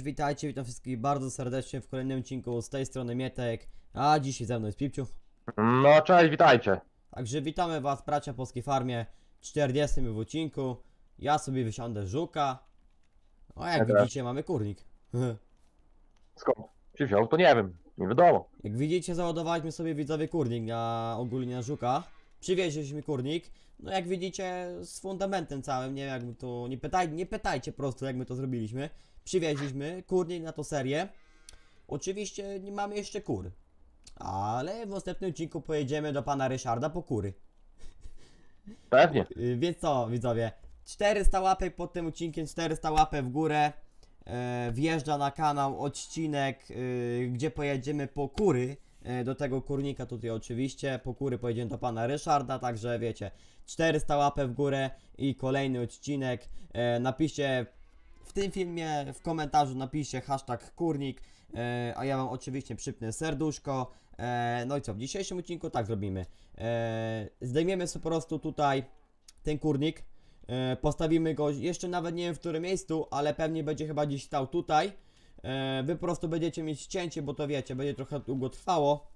Cześć, witajcie, witam wszystkich bardzo serdecznie w kolejnym odcinku z tej strony Mietek, a dzisiaj ze mną jest Pipciu. No cześć, witajcie. Także witamy was bracia Polskiej Farmie w 40 w odcinku. Ja sobie wysiądę żuka. O jak Ja też. widzicie mamy kurnik. Skąd się wziął, to nie wiem, nie wiadomo. Jak widzicie załadowaliśmy sobie widzowie kurnik na ogólnie na żuka. Przywieźliśmy kurnik. No jak widzicie z fundamentem całym, nie wiem jak my to, nie, pytaj, nie pytajcie po prostu jak my to zrobiliśmy. Przywieźliśmy kurnik na to serię. Oczywiście nie mamy jeszcze kur. Ale w następnym odcinku pojedziemy do pana Ryszarda po kury. Pewnie. Y, Więc co, widzowie? 400 łapek pod tym odcinkiem, 400 łapek w górę. E, wjeżdża na kanał odcinek, y, gdzie pojedziemy po kury. E, do tego kurnika tutaj oczywiście. Po kury pojedziemy do pana Ryszarda, także wiecie, 400 łapek w górę i kolejny odcinek. E, napiszcie w tym filmie, w komentarzu napiszcie hashtag kurnik, e, a ja wam oczywiście przypnę serduszko. No i co, w dzisiejszym odcinku tak zrobimy. Zdejmiemy sobie po prostu tutaj ten kurnik. Postawimy go jeszcze nawet nie wiem w którym miejscu, ale pewnie będzie chyba gdzieś stał tutaj. E, wy po prostu będziecie mieć cięcie, bo to wiecie, będzie trochę długo trwało.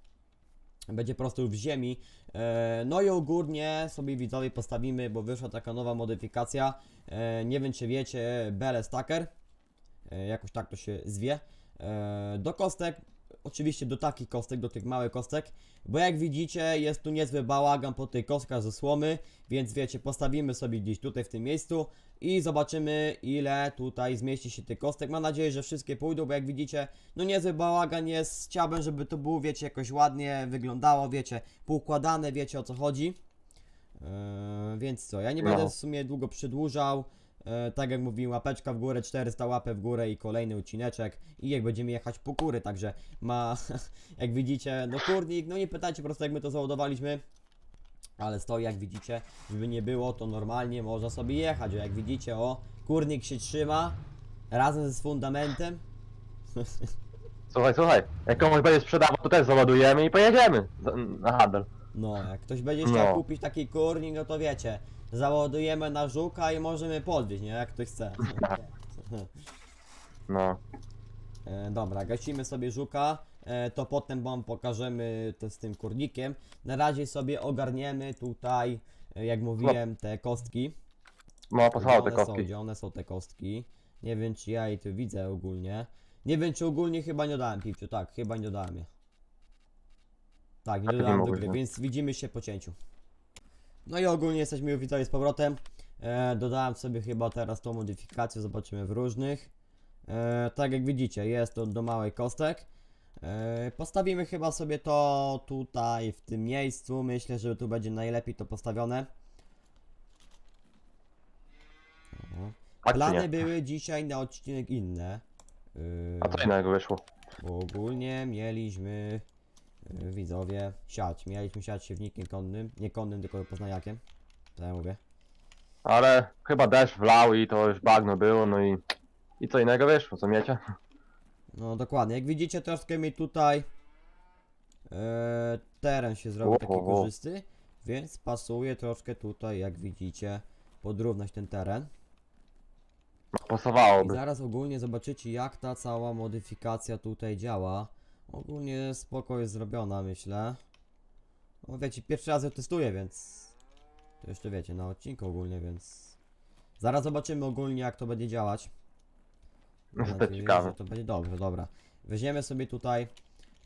Będzie po prostu w ziemi. E, no i ogólnie sobie widzowie postawimy, bo wyszła taka nowa modyfikacja. E, nie wiem czy wiecie, Belle Stacker. Jakoś tak to się zwie. Do kostek, oczywiście do takich kostek, do tych małych kostek, bo jak widzicie jest tu niezły bałagan po tych kostkach ze słomy, więc wiecie, postawimy sobie gdzieś tutaj w tym miejscu i zobaczymy ile tutaj zmieści się tych kostek. Mam nadzieję, że wszystkie pójdą, bo jak widzicie, no niezły bałagan jest, chciałbym, żeby to było, wiecie, jakoś ładnie wyglądało, wiecie, poukładane, wiecie o co chodzi. Eee, więc co, ja nie No. będę w sumie długo przedłużał. E, tak jak mówiłem, łapeczka w górę, 400 łapek w górę i kolejny odcineczek. I jak będziemy jechać po kury, także ma, jak widzicie, no kurnik, no nie pytajcie po prostu jak my to załadowaliśmy. Ale stoi jak widzicie, żeby nie było, to normalnie można sobie jechać. O, jak widzicie, o, kurnik się trzyma razem z fundamentem. Słuchaj, słuchaj, jak komuś będzie sprzedawał, to też załadujemy i pojedziemy za- na handel. No, jak ktoś będzie chciał No. kupić taki kurnik, no to wiecie, załadujemy na żuka i możemy podwieźć, nie? Jak ktoś chce. No. E, dobra, gasimy sobie żuka, e, to potem wam pokażemy to z tym kurnikiem. Na razie sobie ogarniemy tutaj, e, jak mówiłem, te kostki. No, posłuchał te Gdzie one są, kostki. gdzie one są te kostki. Nie wiem czy ja je tu widzę ogólnie. Nie wiem czy ogólnie chyba nie dodałem pipciu, tak, chyba nie dodałem je. Tak, nie nie dodałem do mogłeś, gry, no. więc widzimy się po cięciu. No i ogólnie jesteśmy już widzowie z powrotem. E, dodałem sobie chyba teraz tą modyfikację, zobaczymy w różnych. E, tak jak widzicie, jest to do małej kostek. E, postawimy chyba sobie to tutaj w tym miejscu. Myślę, że tu będzie najlepiej to postawione. Plany były dzisiaj na odcinek inne. Yy, A co innego wyszło? ogólnie mieliśmy widzowie siać. Mieliśmy siać siewnikiem konnym, nie konnym, tylko poznajakiem. Co ja mówię? Ale chyba deszcz wlał i to już bagno było, no i... I co innego wyszło, co miecie? No dokładnie. Jak widzicie, troszkę mi tutaj yy, teren się zrobił taki korzysty, więc pasuje troszkę tutaj, jak widzicie, podrównać ten teren. No, I pasowałoby. zaraz ogólnie zobaczycie jak ta cała modyfikacja tutaj działa. Ogólnie spoko jest zrobiona myślę. No wiecie, pierwszy raz ją testuję, więc to jeszcze wiecie, na odcinku ogólnie, więc zaraz zobaczymy ogólnie jak to będzie działać. Mam No, nadzieję, ciekawe. że to będzie dobrze, dobra. Weźmiemy sobie tutaj.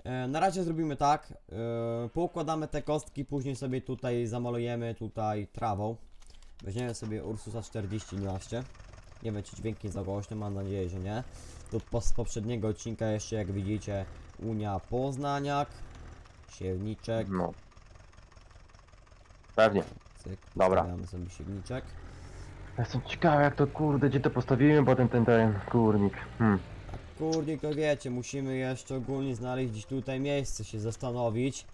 E, na razie zrobimy tak. E, poukładamy te kostki, później sobie tutaj zamalujemy tutaj trawą. Weźmiemy sobie Ursusa 4012. Nie wiem czy dźwięk nie za głośno, mam nadzieję, że nie. Tu z poprzedniego odcinka jeszcze jak widzicie Unia Poznaniak. Siewniczek. No. Pewnie. Cyk, Dobra. Mamy sobie siewniczek. Jestem ciekawy jak to kurde, gdzie to postawimy potem ten ten kurnik. Hmm. Kurnik, to wiecie, musimy jeszcze ogólnie znaleźć gdzieś tutaj miejsce, się zastanowić.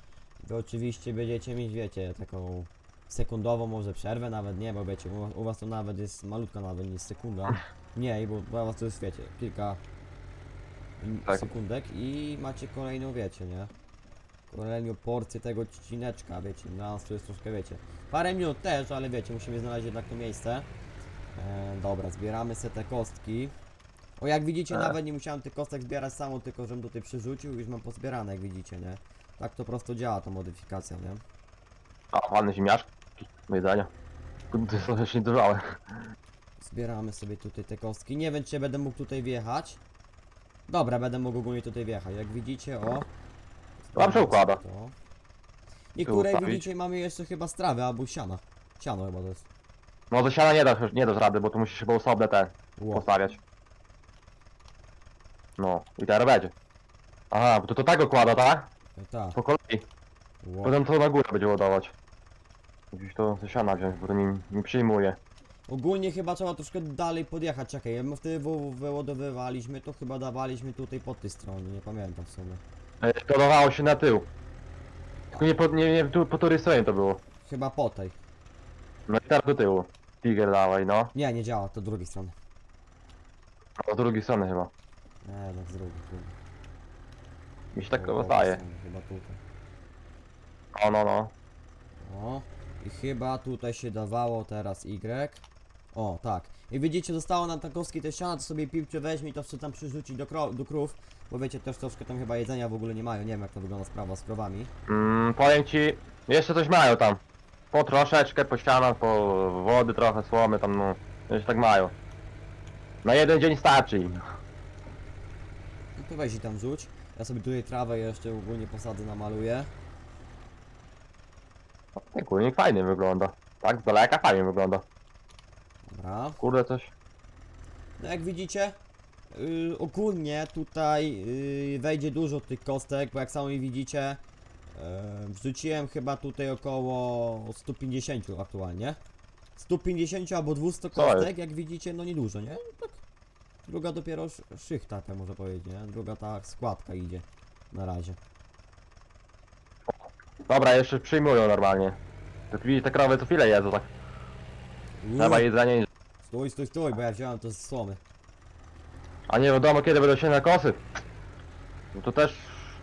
Wy oczywiście będziecie mieć, wiecie, taką sekundową może przerwę, nawet nie, bo wiecie, u, u was to nawet jest malutka nawet nie sekunda. Nie, bo u was to jest, wiecie, kilka Tak. sekundek i macie kolejną, wiecie, nie? Kolejną porcję tego odcineczka, wiecie, dla nas to jest troszkę, wiecie, parę minut też, ale wiecie, musimy znaleźć jednak to miejsce. E, dobra, zbieramy sobie te kostki. O, jak widzicie, E. nawet nie musiałem tych kostek zbierać samo, tylko żebym tutaj przerzucił i już mam pozbierane, jak widzicie, nie? Tak to prosto działa ta modyfikacja, nie? A, ładne ziemniaczki do jedzenia. Kurde, są jeszcze niedojrzałe. Zbieramy sobie tutaj te kostki. Nie wiem, czy będę mógł tutaj wjechać. Dobra, będę mógł ogólnie tutaj wjechać. Jak widzicie, o. Dobrze układa. To. Niektóre, jak ustawić. widzicie, mamy jeszcze chyba strawy albo siana. Siano chyba to jest. No do siana nie dasz, nie dasz rady, bo tu musisz chyba osobne te Ło. postawiać. No, i teraz będzie. Aha, bo to, to tak układa, tak? Tak. Po kolei. Ło. Potem to na górę będzie ładować. Musisz to ze siana wziąć, bo to nie, nie przyjmuje. Ogólnie chyba trzeba troszkę dalej podjechać. Czekaj, jak my wtedy wy- wyładowywaliśmy, to chyba dawaliśmy tutaj po tej stronie. Nie pamiętam w sumie. E, Ładowało się na tył. Tylko nie po, nie, nie tu, po której stronie to było. Chyba po tej. No i teraz do tyłu. Tiger dawaj, no. Nie, nie działa, to z drugiej strony. A z drugiej strony chyba. Nie, tak z drugiej. kurde. Mi się tak drugiej wydaje. stronie, Chyba tutaj. O no no. O, i chyba tutaj się dawało teraz Y. O, tak. I widzicie, zostało nam tankowski te ściana, to sobie piłcie weźmie i to chce tam przyrzucić do, kro do krów. Bo wiecie, też troszkę tam chyba jedzenia w ogóle nie mają. Nie wiem, jak to wygląda sprawa z krowami. Mm, powiem ci, jeszcze coś mają tam. Po troszeczkę, po ścianach, po wody trochę, słomy tam, no. Jeszcze tak mają. Na jeden dzień starczy im. No to weź i tam rzuć. Ja sobie tutaj trawę jeszcze ogólnie posadzę, namaluję. Ten kurnik fajnie wygląda. Tak, z daleka fajnie wygląda. Dobra. Kurde coś. No jak widzicie, yy, ogólnie tutaj yy, wejdzie dużo tych kostek, bo jak sami widzicie, yy, wrzuciłem chyba tutaj około 150 aktualnie. 150 albo 200 Co jest? kostek, jak widzicie, no niedużo, nie? No tak. Druga dopiero sz- szychta, tak można powiedzieć, nie? Druga ta składka idzie na razie. Dobra, jeszcze przyjmują normalnie. Widzisz, te krowy co chwilę jedzą, tak. Trzeba jedzenie, Stój, stój, stój, bo ja wziąłem to z słomy. a nie wiadomo kiedy będą się na kosy. No to też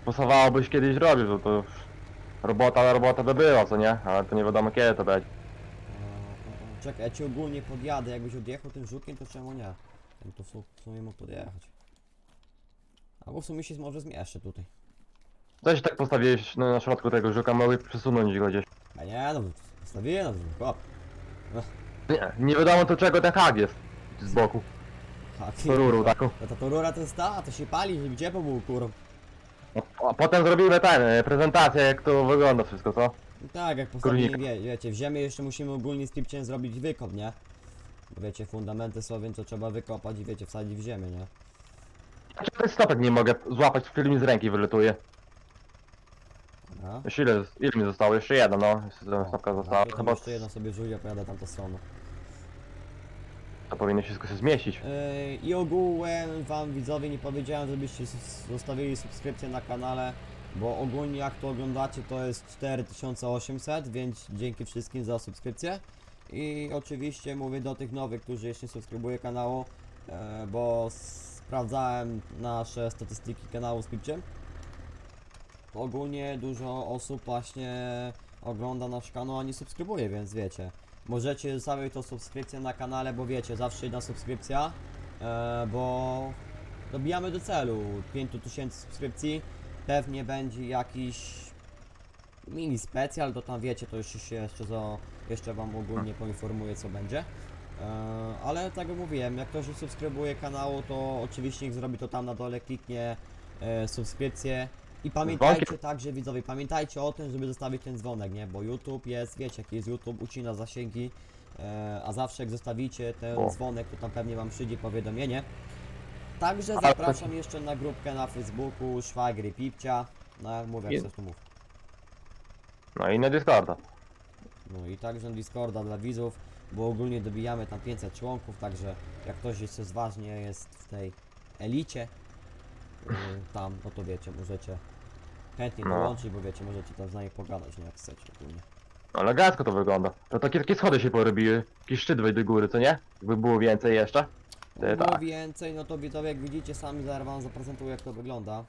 pasowałobyś kiedyś robić, bo to już robota, robota by była, co nie? Ale to nie wiadomo kiedy to będzie. Czekaj, ja ci ogólnie podjadę, jakbyś odjechał tym żukiem, to czemu nie? No to w su- w sumie mógł podjechać. Albo w sumie się może zmieszczę tutaj. Coś tak postawiłeś na, na środku tego żuka, mogły przesunąć go gdzieś. A nie, no postawiłem, no chłop. Nie, nie wiadomo to czego ten hak jest. Z boku. A, To rurą taką. No to, to rura to jest ta, a to się pali, żeby ciepło było kurą. A, a potem zrobimy ten, e, prezentację jak to wygląda wszystko, co? No tak, jak postawimy, Górnika. wie, wiecie, w ziemię jeszcze musimy ogólnie z pipciem zrobić wykop, nie? Bo wiecie, fundamenty są, więc to trzeba wykopać i wiecie, wsadzić w ziemię, nie? Ten stopek nie mogę złapać, który mi z ręki wyletuje? Dobra. Jeszcze ile, ile mi zostało? Jeszcze jeden, no. Jeszcze jedna stopka Dobra, została. to Chyba jeszcze jedno sobie rzuć, a pojadę tamtą stroną. To powinno wszystko się zmieścić. I ogółem wam widzowie nie powiedziałem, żebyście zostawili subskrypcję na kanale, bo ogólnie jak to oglądacie to jest 4800, więc dzięki wszystkim za subskrypcję. I oczywiście mówię do tych nowych, którzy jeszcze nie subskrybują kanału, e, bo sprawdzałem nasze statystyki kanału z Pipciem. Ogólnie dużo osób właśnie ogląda nasz kanał, a nie subskrybuje, więc wiecie. Możecie zostawić tą subskrypcję na kanale, bo wiecie, zawsze jedna subskrypcja, e, bo dobijamy do celu 5000 subskrypcji. Pewnie będzie jakiś mini specjal, to tam wiecie, to jeszcze się jeszcze, za, jeszcze wam ogólnie poinformuję co będzie. E, ale tak jak mówiłem, jak ktoś subskrybuje kanału, to oczywiście niech zrobi to tam na dole, kliknie e, subskrypcję. I pamiętajcie także widzowie, pamiętajcie o tym, żeby zostawić ten dzwonek, nie? Bo YouTube jest, wiecie jaki jest YouTube, ucina zasięgi, e, a zawsze jak zostawicie ten O. dzwonek, to tam pewnie wam przyjdzie powiadomienie. Także Ale- zapraszam jeszcze na grupkę na Facebooku Szwagry Pipcia. No jak mówię, jak Jest. chcesz to mów. No i na Discorda. No i także na Discorda dla widzów, bo ogólnie dobijamy tam 500 członków, także jak ktoś jeszcze zważnie jest w tej elicie, y, tam, no to wiecie, możecie chętnie No. dołączyć, bo wiecie, możecie tam z nami pogadać, nie jak chcecie ogólnie. Elegancko to wygląda. To takie, takie schody się porobiły. Jakiś szczyt do góry, co nie? Jakby było więcej jeszcze. Ty, No było tak. więcej, no to widzowie, jak widzicie, sami zaraz wam zaprezentuję jak to wygląda.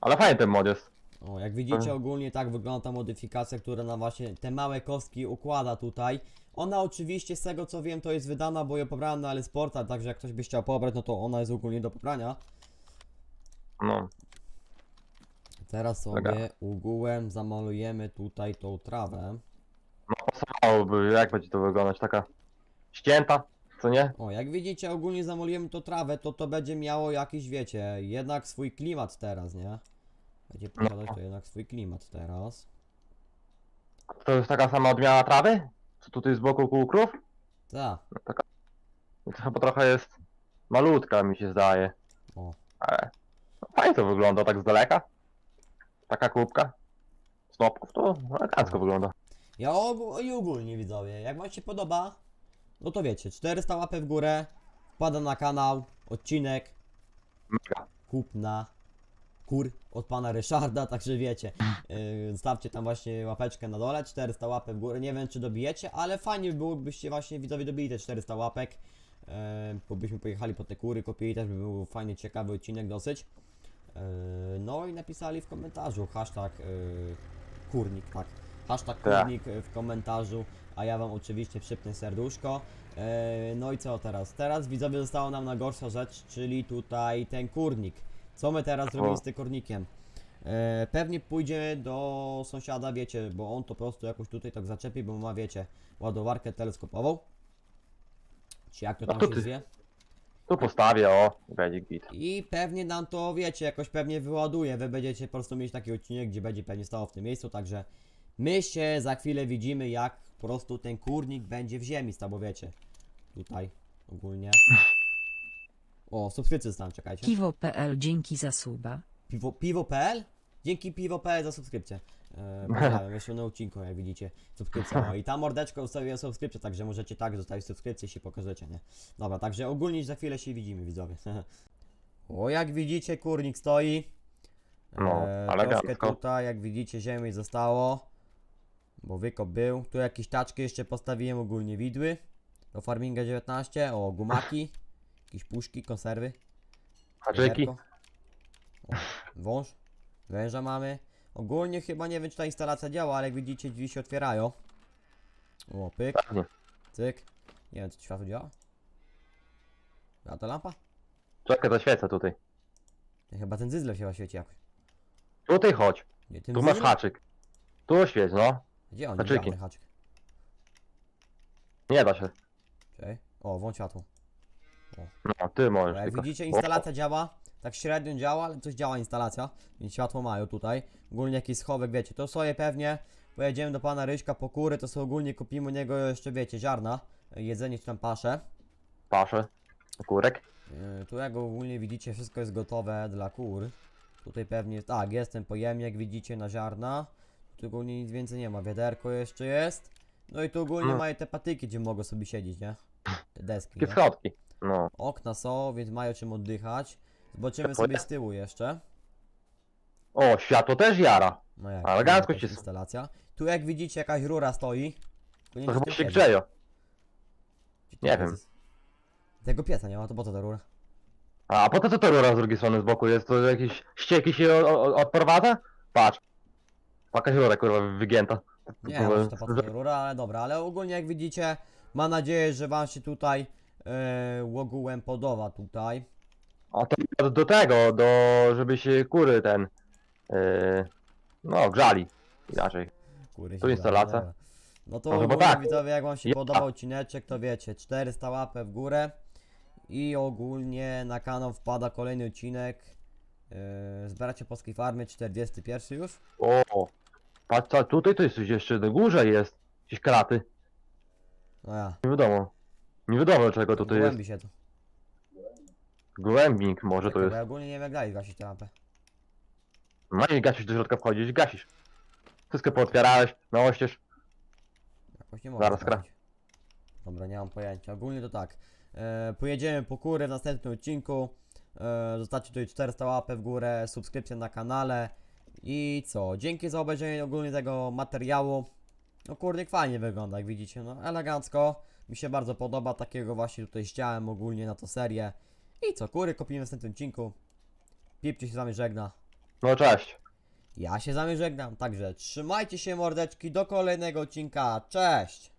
Ale fajny ten mod jest. O, jak widzicie ogólnie tak wygląda ta modyfikacja, która nam właśnie te małe kostki układa tutaj. Ona oczywiście z tego co wiem to jest wydana, bo ją pobrałem na Sporta, także jak ktoś by chciał pobrać, no to ona jest ogólnie do pobrania. No, Teraz sobie Dobra. zamalujemy tutaj tą trawę. no pasowałoby, jak będzie to wyglądać, taka ścięta, co nie? O, jak widzicie, ogólnie zamolujemy tą trawę, to to będzie miało jakiś, wiecie, jednak swój klimat teraz, nie? Będzie posiadać to jednak swój klimat teraz. To jest taka sama odmiana trawy? Co tutaj z boku kół krów? Tak, No To chyba trochę jest malutka, mi się zdaje. o. Ale no, fajnie to wygląda tak z daleka. Taka kubka. Snopków to elegancko wygląda. Ja i ogólnie widzowie, jak wam się podoba, no to wiecie, 400 łapek w górę, wpada na kanał, odcinek, Mega. kupna kur od pana Ryszarda, także wiecie, yy, stawcie tam właśnie łapeczkę na dole, 400 łapek w górę, nie wiem czy dobijecie, ale fajnie by było, byście właśnie widzowie dobili te 400 łapek, yy, bo byśmy pojechali po te kury, kopili też by był fajnie ciekawy odcinek dosyć. Yy, no i napisali w komentarzu hashtag yy, kurnik, tak, hashtag Tak. kurnik yy, w komentarzu, a ja wam oczywiście przypnę serduszko. No i co teraz? Teraz widzowie została nam najgorsza rzecz, czyli tutaj ten kurnik. Co my teraz zrobimy z tym kurnikiem? E, pewnie pójdzie do sąsiada, wiecie, bo on to po prostu jakoś tutaj tak zaczepi, bo ma, wiecie, ładowarkę teleskopową. Czy jak to No tam to się zwie? Tu postawię, o, i będzie git. I pewnie nam to, wiecie, jakoś pewnie wyładuje. Wy będziecie po prostu mieć taki odcinek, gdzie będzie pewnie stało w tym miejscu, także my się za chwilę widzimy, jak po prostu ten kurnik będzie w ziemi stał, bo wiecie, tutaj ogólnie. O, subskrypcję dostałem, czekajcie. Piwo.pl dzięki za suba. Piwo, piwo.pl? Dzięki piwo.pl za subskrypcję. E, Pozdrawiam, jeszcze na odcinku, jak widzicie, subskrypcja. No i tam mordeczko ustawiłem subskrypcję, także możecie tak zostawić subskrypcję, się pokażecie, nie? Dobra, także ogólnie za chwilę się widzimy, widzowie. o, jak widzicie, kurnik stoi. No, E, elegancko. troszkę tutaj, jak widzicie, ziemi zostało. Bo wykop był. Tu jakieś taczki jeszcze postawiłem, ogólnie widły. Do Farminga 19. O, gumaki. Jakieś puszki, konserwy. Haczyki. O, wąż. Węża mamy. Ogólnie chyba nie wiem czy ta instalacja działa, ale jak widzicie drzwi się otwierają. O, pyk, Pewnie. cyk. Nie wiem czy światło działa. A to lampa? Czekaj, zaświecę tutaj. Nie, chyba ten zyzlew się świeci jakoś. Tutaj chodź. Tym Tu masz zyzlem? haczyk. Tu świeć, no. Gdzie on? haczyki. Haczyki. haczyk. Nie da się. Czekaj. O, włącz światło. No, ty możesz jak tylko. widzicie instalacja działa. Tak średnio działa, ale coś działa instalacja. Więc światło mają tutaj. Ogólnie jakiś schowek, wiecie. To sobie pewnie pojedziemy do pana Ryśka po kury, to sobie ogólnie kupimy u niego jeszcze, wiecie, ziarna. Jedzenie czy tam pasze. Paszę. Kurek. Yy, Tu jak ogólnie widzicie wszystko jest gotowe dla kur. Tutaj pewnie tak jest ten pojemnik widzicie na ziarna. Tu ogólnie nic więcej nie ma, wiaderko jeszcze jest. No i tu ogólnie Hmm. mają te patyki, gdzie mogą sobie siedzieć, nie? Te deski, nie? schodki. No. Okna są, więc mają czym oddychać. Ciepło, sobie z tyłu jeszcze. O, światło też jara. No jak, Elegancko jakaś się- instalacja. Tu jak widzicie jakaś rura stoi. Nie To wiem, chyba czy się ten grzeje. nie wiem. jest. Tego pieca nie ma, to po co ta rura? A, a po to co to rura z drugiej strony z boku jest? To jakieś ścieki się o- o- odprowadza? Patrz. Jakaś rura kurwa wygięta. Nie czy to po co ta rura, ale dobra. Ale ogólnie jak widzicie, mam nadzieję, że wam się tutaj e, ogółem podoba tutaj. A to do, tego, do żeby się kury ten yy, no grzali. Inaczej. Kury Tu się instalacja. No to No chyba ogólnie tak. widzowie, jak wam się Ja. podobał odcineczek, to wiecie, 400 łapek w górę. I ogólnie na kanał wpada kolejny odcinek. Yy, zbieracie polskiej farmy, 41 już. O, patrz co, tutaj to jest jeszcze na górze jest. Jakieś kraty. No ja, Nie wiadomo. Nie wiadomo czego tutaj jest. głębi się to. Głębnik może to bo jest. ja ogólnie nie wiem jak zgasić tę lampę. No i gasisz do środka wchodzisz, gasisz. Wszystko pootwierałeś, no oścież. Jakoś nie mogę Zaraz sprawdzić. Dobra, nie mam pojęcia. Ogólnie to tak. E, pojedziemy po kury w następnym odcinku. E, zostawcie tutaj 400 łapek w górę, subskrypcję na kanale. I co? Dzięki za obejrzenie ogólnie tego materiału. No kurnik fajnie wygląda, jak widzicie. No elegancko. Mi się bardzo podoba. Takiego właśnie tutaj chciałem ogólnie na to serię. I co? Kury kopimy w następnym odcinku. Pipcie się z żegna. No cześć. Ja się z wami żegnam. Także trzymajcie się mordeczki do kolejnego odcinka. Cześć!